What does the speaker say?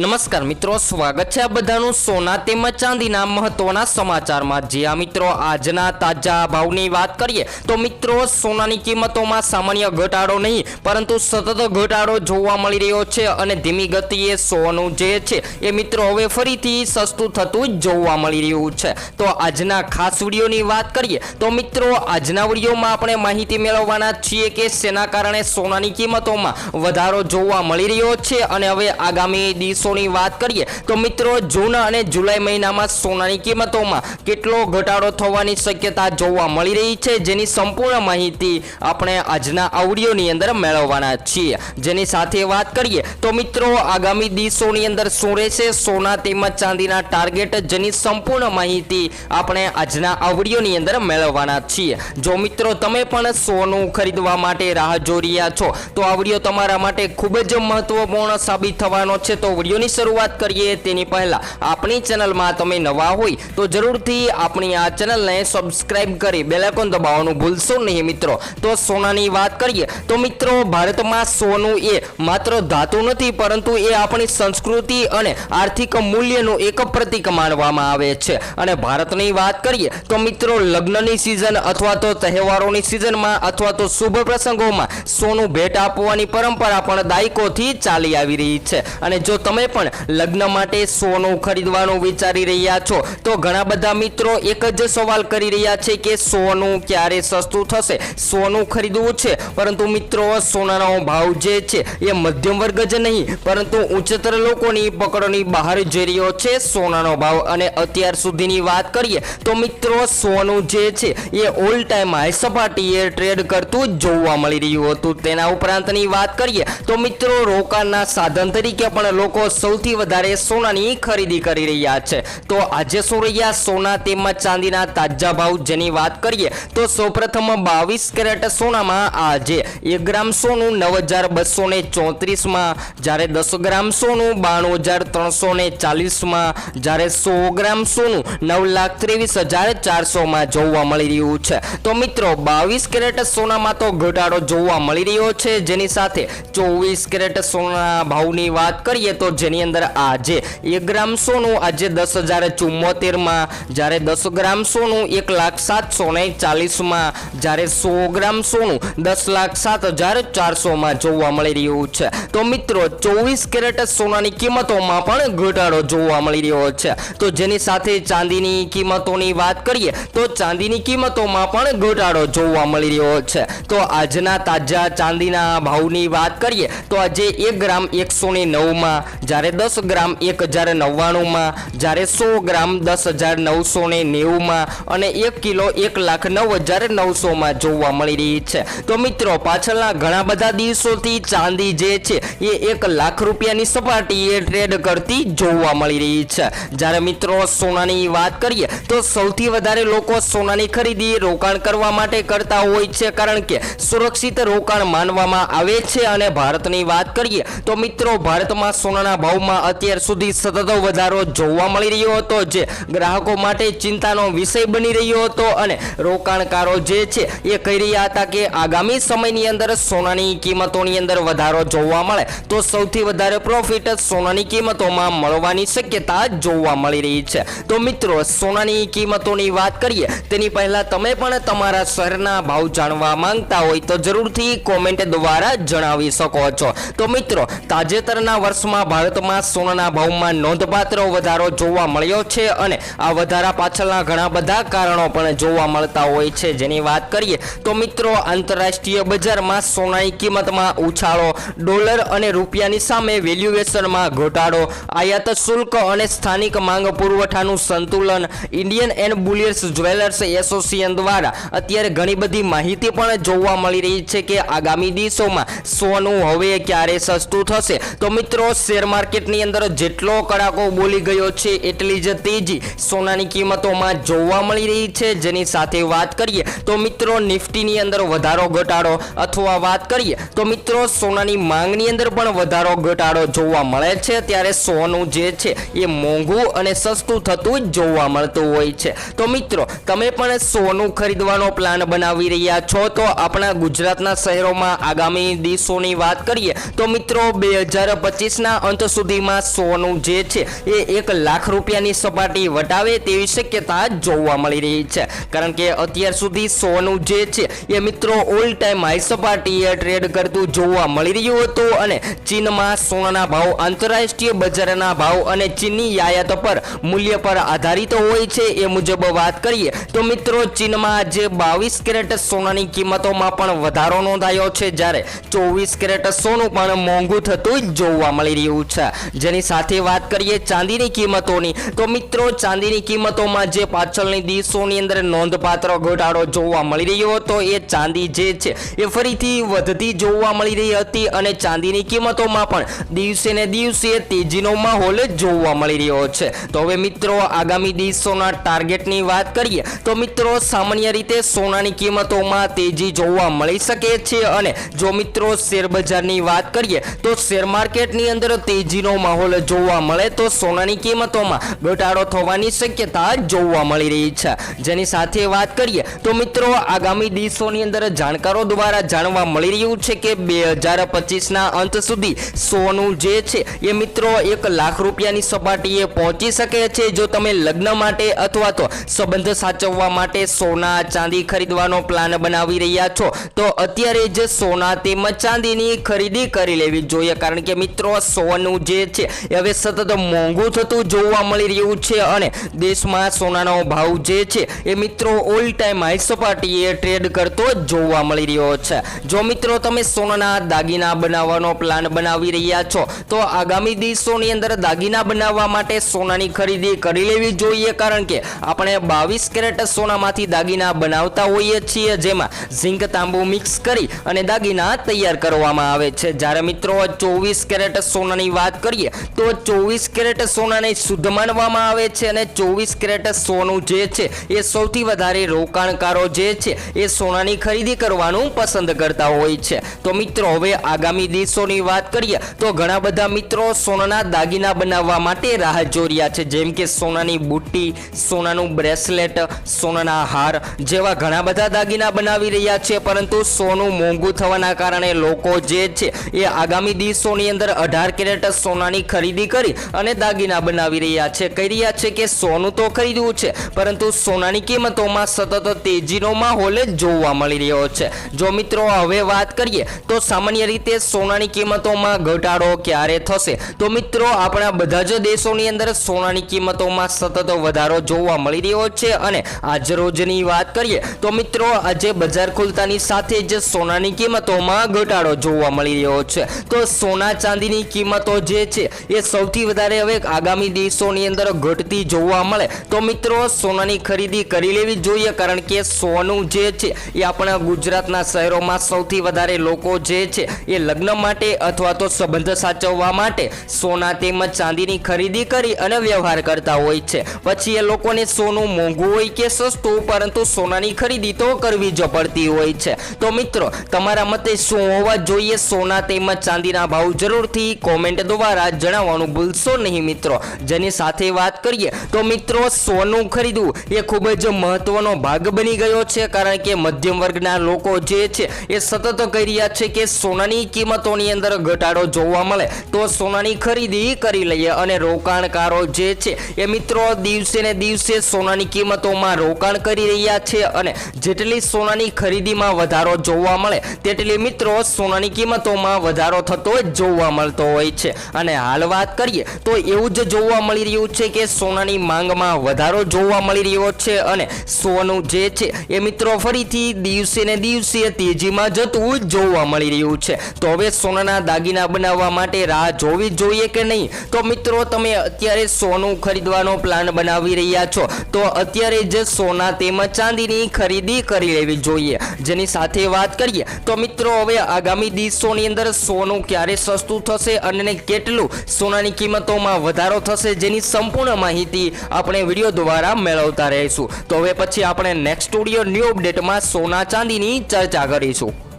નમસ્કાર મિત્રો, સ્વાગત છે આ બધાનું સોના તેમજ ચાંદીના મહત્વના સમાચારમાં. જે આ મિત્રો આજના તાજા ભાવની વાત કરીએ, તો મિત્રો સોનાની કિંમતોમાં સામાન્ય ઘટાડો નહીં, પરંતુ સતત ઘટાડો જોવા મળી રહ્યો છે અને ધીમી ગતિએ સોનું જે છે, એ મિત્રો હવે ફરીથી સસ્તું થતું જોવા મળી રહ્યું છે. તો આજના ખાસ વિડીયોની વાત કરીએ, તો મિત્રો આજના વિડીયોમાં આપણે માહિતી મેળવવાના છીએ કે શેના કારણે સોનાની કિંમતોમાં વધારો જોવા મળી રહ્યો છે અને હવે આગામી દિવસોની વાત કરીએ તો મિત્રો જૂન અને જુલાઈ મહિનામાં સોનાની કિંમતોમાં કેટલો ઘટાડો થવાની શક્યતા જોવા મળી રહી છે, જેની સંપૂર્ણ માહિતી આપણે આજના આવડીઓની અંદર મેળવવાના છીએ. જેની સાથે વાત કરીએ તો મિત્રો આગામી દિવસોની અંદર શું રહેશે? સોના તેમજ ચાંદીના ટાર્ગેટ જેની સંપૂર્ણ માહિતી આપણે આજના આવડીઓની અંદર મેળવવાના છીએ. જો મિત્રો તમે પણ સોનું ખરીદવા માટે રાહ જોઈ રહ્યા છો, તો આવડીઓ તમારા માટે ખૂબ જ મહત્વપૂર્ણ સાબિત થવાનો છે. તો વિડીયોની શરૂઆત કરીએ તેની પહેલા આપણી ચેનલમાં તમે નવા હોય તો જરૂરથી આપણી આ ચેનલને સબસ્ક્રાઇબ કરી બેલાઇકોન દબાવવાનું ભૂલશો નહીં મિત્રો. તો સોનાની વાત કરીએ તો મિત્રો ભારતમાં સોનું એ માત્ર ધાતુ નથી પરંતુ એ આપણી સંસ્કૃતિ અને આર્થિક મૂલ્યનું એક પ્રતીક માનવામાં આવે છે. અને ભારતની વાત કરીએ તો મિત્રો લગ્નની સિઝન અથવા તો તહેવારોની સિઝનમાં અથવા તો શુભ પ્રસંગોમાં સોનું ભેટ આપવાની પરંપરા પણ દાયકોથી ચાલી આવી રહી છે. અને જો તમે પણ લગ્ન માટે સોનું ખરીદવાનું વિચારી રહ્યા છો. તો ઘણા બધા મિત્રો એક જ સવાલ કરી રહ્યા છે કે સોનું ક્યારે સસ્તું થશે? સોનું ખરીદવું છે, પરંતુ મિત્રો, સોનાનો ભાવ જે છે એ મધ્યમ વર્ગ જ નહીં, પરંતુ ઉચ્ચતર લોકોની પકડોની બહાર જઈ રહ્યો છે સોનાનો ભાવ. અને અત્યાર સુધીની વાત કરીએ, તો મિત્રો, સોનું જે છે એ ઓલ ટાઈમ હાઈ સપાટીએ ટ્રેડ કરતું જોવા મળી રહ્યું હતું. તેના ઉપરાંતની વાત કરીએ, તો મિત્રો, રોકાણના સાધન તરીકે પણ લોકો સૌથી વધારે સોનાની ખરીદી કરી રહ્યા છે. તો આજે શું રહ્યા? સોના તેમજ ચાંદીના તાજા ભાવ જેની વાત કરીએ, તો સૌપ્રથમ બાવીસ કેરેટ સોનામાં આજે એક ગ્રામ સોનું નવ હજાર બસો ને ચોત્રીસમાં, જ્યારે દસ ગ્રામ સોનું બાણું હજાર ત્રણસો ને ચાલીસમાં, જ્યારે સો ગ્રામ સોનું નવ લાખ ત્રેવીસ હજાર ચારસોમાં જોવા મળી રહ્યું છે. તો મિત્રો, બાવીસ કેરેટ સોનામાં તો ઘટાડો જોવા મળી રહ્યો છે. જેની સાથે ચોવીસ કેરેટ સોના ભાવની વાત કરીએ, તો જેની અંદર આજે એક ગ્રામ સોનું, આજે દસ હજાર ચુમ્મોતેરમાં. જ્યારે દસ ગ્રામ સોનું, એક લાખ સાતસો ને ચાલીસમાં. જ્યારે સો ગ્રામ સોનું, દસ લાખ સાત હજાર ચારસોમાં જોવા મળી રહ્યું છે. તો મિત્રો, ચોવીસ કેરેટ સોનાની કિંમતોમાં પણ ઘટાડો જોવા મળી રહ્યો છે. તો જેની સાથે ચાંદીની કિંમતોની વાત કરીએ, તો ચાંદીની કિંમતોમાં પણ ઘટાડો જોવા મળી રહ્યો છે. તો આજના તાજા ચાંદીના ભાવની વાત કરીએ, તો આજે એક ગ્રામ એકસો ને નવમાં. જ્યારે દસ ગ્રામ એક હજાર નવ્વાણુંમાં, જ્યારે સો ગ્રામ દસ હજાર નવસો ને નેવુંમાં અને એક કિલો એક લાખ નવ હજાર નવસોમાં જોવા મળી રહી છે. તો મિત્રો, પાછળના ઘણા બધા દિવસોથી ચાંદી જે છે, એ એક લાખ રૂપિયાની સપાટીએ ટ્રેડ કરતી જોવા મળી રહી છે. જ્યારે મિત્રો, સોનાની વાત કરીએ, તો સૌથી વધારે લોકો સોનાની ખરીદી રોકાણ કરવા માટે કરતા હોય છે, કારણ કે સુરક્ષિત રોકાણ માનવામાં આવે છે. અને ભારતની વાત કરીએ, તો મિત્રો, ભારતમાં સોનાના ભાવમાં અત્યાર સુધી સતત વધારો જોવા મળી રહ્યો હતો, જે ગ્રાહકો માટે ચિંતાનો વિષય બની રહ્યો હતો અને રોકાણકારો જે છે એ કહી રહ્યા હતા કે આગામી સમયની અંદર સોનાની કિંમતોની અંદર વધારો જોવા મળે તો સૌથી વધારે પ્રોફિટ સોનાની કિંમતોમાં મળવાની શક્યતા જોવા મળી રહી છે. તો મિત્રો, સોનાની કિંમતોની વાત કરીએ, તેની પહેલા તમે પણ તમારા શહેરના ભાવ જાણવા માંગતા હોય તો જરૂરથી કોમેન્ટ દ્વારા જણાવી શકો છો. તો મિત્રો, તાજેતરના વર્ષમાં ભારતમાં સોનાના ભાવમાં નોંધપાત્ર વધારો જોવા મળ્યો છે અને આ વધારા પાછળના ઘણા બધા કારણો પણ જોવા મળતા હોય છે. જેની વાત કરીએ તો મિત્રો, આંતરરાષ્ટ્રીય બજારમાં સોનાની કિંમતમાં ઉછાળો, ડોલર અને રૂપિયાની સામે વેલ્યુએશનમાં ઘટાડો, આયાત શુલ્ક અને સ્થાનિક માંગ પુરવઠાનું સંતુલન, Indian and bullion jewellers association દ્વારા અત્યારે ઘણી બધી માહિતી પણ જોવા મળી રહી છે કે આગામી દિવસોમાં સોનું હવે ક્યારે સસ્તું થશે? તો મિત્રો શેર માર્કેટની અંદર જેટલો કડાકો બોલી ગયો છે, એટલી જ તેજી સોનાની કિંમતોમાં જોવા મળી રહી છે. જેની સાથે વાત કરીએ તો મિત્રો, નિફ્ટીની અંદર વધારો ઘટાડો અથવા વાત કરીએ તો મિત્રો, સોનાની માંગની અંદર પણ વધારો ઘટાડો જોવા મળે છે. ત્યારે સોનું જે છે એ મોંઘું અને સસ્તું થતું જ જોવા મળતું હોય છે. તો મિત્રો, તમે પણ સોનું ખરીદવાનો પ્લાન બનાવી રહ્યા છો તો આપણા ગુજરાતના શહેરોમાં આગામી દિવસોની વાત કરીએ તો મિત્રો, બે હજાર પચીસના અંત સુધીમાં સોનું જે છે એ એક લાખ રૂપિયાની સપાટી વટાવે તેવી શક્યતા જોવા મળી રહી છે. કારણ કે અત્યાર સુધી સોનું જે છે એ મિત્રો ઓલ ટાઈમ હાઈ સપાટીએ ટ્રેડ કરતું જોવા મળી રહ્યું હતું અને ચીનમાં સોનાના ભાવ, આંતરરાષ્ટ્રીય બજારના ભાવ અને ચીનની આયાત પર મૂલ્ય પર આધારિત હોય છે એ મુજબ વાત કરીએ તો મિત્રો ચીનમાં આજે બાવીસ કેરેટ સોનાની કિંમતોમાં પણ વધારો નોંધાયો છે જ્યારે ચોવીસ કેરેટ સોનું પણ મોંઘું થતું જોવા મળી રહ્યું છે. જેની સાથે વાત કરીએ ચાંદીની કિંમતોની, તો મિત્રો ચાંદીની કિંમતોમાં જે પાછળની દિવસોની અંદર નોંધપાત્ર ઘટાડો જોવા મળી રહ્યો હતો, એ ચાંદી જે છે, એ ફરીથી વધતી જોવા મળી રહી હતી અને ચાંદીની કિંમતોમાં પણ દિવસે ને દિવસે તેજીનો માહોલ જોવા મળી રહ્યો છે. તો હવે મિત્રો આગામી દિવસોના ટાર્ગેટની વાત કરીએ, તો મિત્રો સામાન્ય રીતે સોનાની કિંમતોમાં તેજી જોવા મળી શકે છે અને જો મિત્રો શેર બજારની વાત કરીએ, તો શેર માર્કેટની અંદર તેજીનો માહોલ જોવા મળે તો સોનાની કિંમતોમાં ઘટાડો થવાની શક્યતા જોવા મળી રહી છે. જેની સાથે વાત કરીએ તો મિત્રો આગામી દિવસોની અંદર જાણકારો દ્વારા જાણવા મળી રહ્યું છે કે બે હજાર પચીસના અંત સુધી સોનું જે છે એ મિત્રો એક લાખ રૂપિયાની સપાટીએ પહોંચી શકે છે. જો તમે લગ્ન માટે અથવા તો સંબંધ સાચવવા માટે સોના ચાંદી ખરીદવાનો પ્લાન બનાવી રહ્યા છો, તો અત્યારે જ સોના તેમજ ચાંદીની ખરીદી કરી લેવી જોઈએ. કારણ કે મિત્રો સોનું જે છે એ હવે સતત મોંઘું થતું જોવા મળી રહ્યું છે અને દેશમાં સોનાનો ભાવ જે છે એ મિત્રો ઓલ ટાઈમ હાઈ સપાટીએ ટ્રેડ કરતો જોવા મળી રહ્યો છે. જો મિત્રો તમે સોનાના દાગીના બનાવવાનો પ્લાન બનાવી રહ્યા છો, તો આગામી દિવસોની અંદર દાગીના બનાવવા માટે સોનાની ખરીદી કરી લેવી જોઈએ, કારણ કે આપણે બાવીસ કેરેટ સોનામાંથી દાગીના બનાવતા હોઈએ છીએ, જેમાં ઝીંક તાંબુ મિક્સ કરી અને દાગીના તૈયાર કરવામાં આવે છે. જ્યારે મિત્રો ચોવીસ કેરેટ સોનાની વાત કરીએ, તો ચોવીસ કેરેટ સોનાને શુદ્ધ માનવામાં આવે છે અને ચોવીસ કેરેટ સોનું જે છે, એ સૌથી વધારે રોકાણકારો જે છે, એ સોનાની ખરીદી કરવાનું પસંદ કરતા હોય છે. તો મિત્રો, હવે આગામી દિવસોની વાત કરીએ, તો ઘણા બધા મિત્રો સોનાના દાગીના બનાવવા માટે રાહ જોઈ રહ્યા છે. જેમ કે સોનાની બુટ્ટી, સોનાનું બ્રેસલેટ, સોનાના હાર જેવા ઘણા બધા દાગીના બનાવી રહ્યા છે. પરંતુ સોનું મોંઘું થવાના કારણે લોકો જે છે, એ આગામી દિવસોની અંદર અઢાર કેરેટ સોનાની ખરીદી કરી અને દાગીના બનાવી રહ્યા છે. કહી રહ્યા છે કે સોનું તો ખરીદવું છે, પરંતુ સોનાની કિંમતોમાં સતત તેજીનો માહોલ જોવા મળી રહ્યો છે. જો મિત્રો હવે વાત કરીએ, તો સામાન્ય રીતે સોનાની કિંમતોમાં ઘટાડો ક્યારે થશે? તો મિત્રો, આપણા બધા જ દેશોની અંદર સોનાની કિંમતોમાં સતત વધારો જોવા મળી રહ્યો છે અને આજ રોજની વાત કરીએ, તો મિત્રો, આજે બજાર ખુલતાની સાથે જ સોનાની કિંમતોમાં ઘટાડો જોવા મળી રહ્યો છે. તો સોના ચાંદીની કિંમતો જે છે, એ સૌથી વધારે હવે આગામી દિવસોની અંદર ઘટતી જોવા મળે. તો મિત્રો, સોનાની ખરીદી કરી લેવી જોઈએ, કારણ કે સોનું જે છે, એ આપણા ગુજરાતના શહેરોમાં સૌથી વધારે લોકો જે છે, એ લગ્ન માટે અથવા તો સંબંધ સાચવવા માટે સોના તેમજ ચાંદીની ખરીદી કરી અને વ્યવહાર કરતા હોય છે. પછી એ લોકોને સોનું મોંઘું હોય કે સસ્તું, પરંતુ સોનાની ખરીદી તો કરવી જ પડતી હોય છે. તો મિત્રો, તમારા મતે શું હોવા જોઈએ? સોના તેમજ ચાંદીના ભાવ જરૂરથી કોમેન્ટ દ્વારા જણાવવાનું ભૂલશો નહીં મિત્રો. જેની સાથે વાત કરીએ તો મિત્રો સોનું ખરીદવું એ ખૂબ જ મહત્વનો ભાગ બની ગયો છે કારણ કે મધ્યમ વર્ગના લોકો જે છે એ સતત કહી રહ્યા છે કે સોનાની કિંમતોની અંદર ઘટાડો જોવા મળે. તો સોનાની ખરીદી કરી લઈએ અને રોકાણકારો જે છે એ મિત્રો દિવસે ને દિવસે સોનાની કિંમતોમાં રોકાણ કરી રહ્યા છે અને જેટલી સોનાની ખરીદીમાં વધારો જોવા મળે, તેટલી મિત્રો સોનાની કિંમતોમાં વધારો થતો જોવા મળતો હોય છે. અને હાલ વાત કરીએ, તો એવું જ જોવા મળી રહ્યું છે કે સોનાની માંગમાં વધારો જોવા મળી રહ્યો છે અને સોનું જે છે એ મિત્રો ફરીથી દિવસે ને દિવસે તેજીમાં જતું જ જોવા મળી રહ્યું છે. તો હવે સોનાના દાગીના બનાવવા માટે રાહ જોવી જોઈએ કે નહીં? તો મિત્રો, તમે અત્યારે સોનું ખરીદવાનો પ્લાન બનાવી રહ્યા છો. તો અત્યારે જ સોના તેમજ ચાંદીની ખરીદી કરી લેવી જોઈએ. જેની સાથે વાત કરીએ, તો મિત્રો, હવે આગામી દિવસોની અંદર સોનું ક્યારે સસ્તું થશે અને કેટલું સોનાની કિંમતોમાં વધારો થશે જેની સંપૂર્ણ માહિતી આપણે વીડિયો દ્વારા મેળવતા રહીશું. તો હવે પછી આપણે નેક્સ્ટ સ્ટુડિયો ન્યૂ અપડેટમાં સોના ચાંદીની ચર્ચા કરીશું.